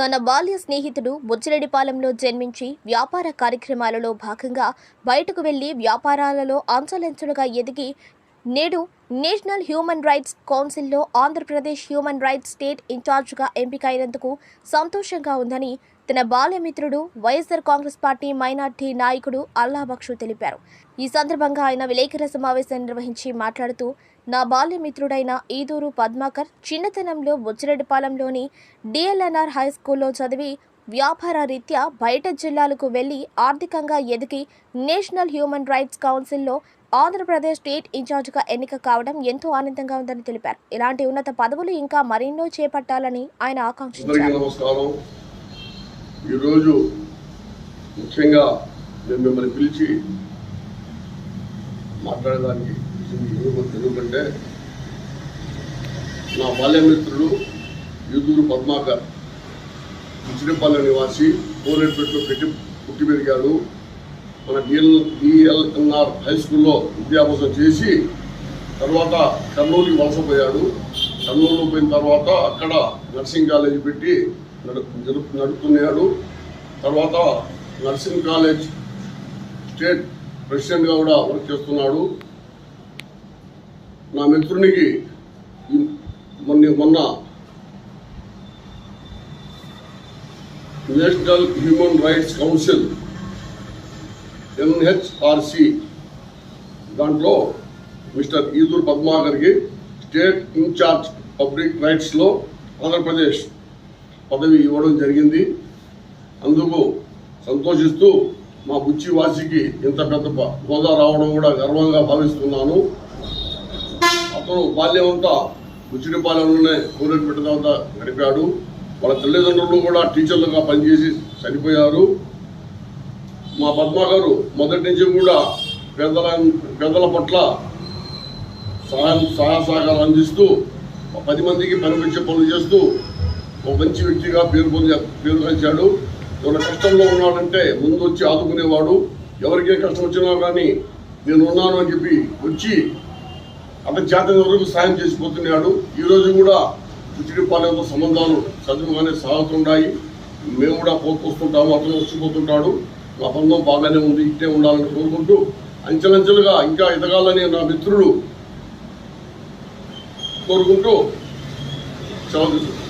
తన బాల్య స్నేహితుడు బుజ్జిరెడ్డిపాలెంలో జన్మించి వ్యాపార కార్యక్రమాలలో భాగంగా బయటకు వెళ్ళి వ్యాపారాలలో అంచలంచులుగా ఎదిగి నేడు నేషనల్ హ్యూమన్ రైట్స్ కౌన్సిల్లో ఆంధ్రప్రదేశ్ హ్యూమన్ రైట్స్ స్టేట్ ఇన్ఛార్జ్గా ఎంపికైనందుకు సంతోషంగా ఉందని తన బాల్యమిత్రుడు వైఎస్ఆర్ కాంగ్రెస్ పార్టీ మైనార్టీ నాయకుడు అల్లాబక్షు తెలిపారు. ఈ సందర్భంగా ఆయన విలేకరుల సమావేశం నిర్వహించి మాట్లాడుతూ నా బాల్యమిత్రుడైన ఈదూరు పద్మాకర్ చిన్నతనంలో బుచ్చిరెడ్డిపాలెంలోని డిఎల్ఎన్ఆర్ హై స్కూల్లో చదివి వ్యాపార రీత్యా బయట జిల్లాలకు వెళ్ళి ఆర్థికంగా ఎదిగి నేషనల్ హ్యూమన్ రైట్స్ కౌన్సిల్లో ఆంధ్రప్రదేశ్ స్టేట్ ఇన్ఛార్జ్గా ఎన్నిక కావడం ఎంతో ఆనందంగా ఉందని తెలిపారు. ఇలాంటి ఉన్నత పదవులు ఇంకా మరెన్నో చేపట్టాలని ఆయన ఆకాంక్షించారు. ఈరోజు ముఖ్యంగా నేను మిమ్మల్ని పిలిచి మాట్లాడడానికి ఎందుకు- ఎందుకంటే నా బాల్యమిత్రుడు యూదూరు పద్మాకర్ ఇచ్చినపల్లె నివాసి కోనేటిపేటలో పెట్టి పుట్టి పెరిగాడు. మన డిఎల్ డిఎల్ఎన్ఆర్ హై స్కూల్లో విద్యాభ్యాసం చేసి తర్వాత కర్నూలుకి వలసపోయాడు కర్నూలు పోయిన తర్వాత అక్కడ నర్సింగ్ కాలేజ్ పెట్టి జరుపు- నడుపుతున్నాడు. తర్వాత నర్సింగ్ కాలేజ్ స్టేట్ ప్రెసిడెంట్గా కూడా వర్క్ చేస్తున్నాడు. నా మిత్రునికి మొన్న మొన్న national human rights council NHRC దాంట్లో మిస్టర్ ఈదూర్ పద్మాకర్కి స్టేట్ ఇన్ఛార్జ్ పబ్లిక్ రైట్స్లో ఆంధ్రప్రదేశ్ పదవి ఇవ్వడం జరిగింది. అందుకు సంతోషిస్తూ మా బుచ్చి వాసికి ఇంత పెద్ద హోదా రావడం కూడా గర్వంగా భావిస్తున్నాను. అతను బాల్యం అంతా బుచ్చిడిపాలెంలోనే కూరటి పెట్టిన తర్వాత గడిపాడు. వాళ్ళ తల్లిదండ్రులు కూడా టీచర్లుగా పనిచేసి చనిపోయారు. మా పద్మ గారు మొదటి నుంచి కూడా పేదల పేదల పట్ల సహాయం సహాయ సహకారాలు అందిస్తూ పది మందికి పనిపించే పనులు చేస్తూ ఒక మంచి వ్యక్తిగా పేరు పొంది పేరు గంచాడు ఎవరు కష్టంలో ఉన్నాడంటే ముందు వచ్చి ఆదుకునేవాడు. ఎవరికే కష్టం వచ్చినా కానీ నేను ఉన్నాను అని చెప్పి వచ్చి అతని చేత వరకు సాయం చేసిపోతున్నాడు ఈరోజు కూడా ఉచిడిపాలెంతో సంబంధాలు చదువుగానే సాగుతున్నాయి మేము కూడా పోతుంటాము అతను వచ్చిపోతుంటాడు మా బంధం బాగానే ఉంది ఇట్టే ఉండాలని కోరుకుంటూ అంచెలంచెలుగా ఇంకా ఎదగాలని నా మిత్రుడు కోరుకుంటూ సెలవు తీసుకుంటాను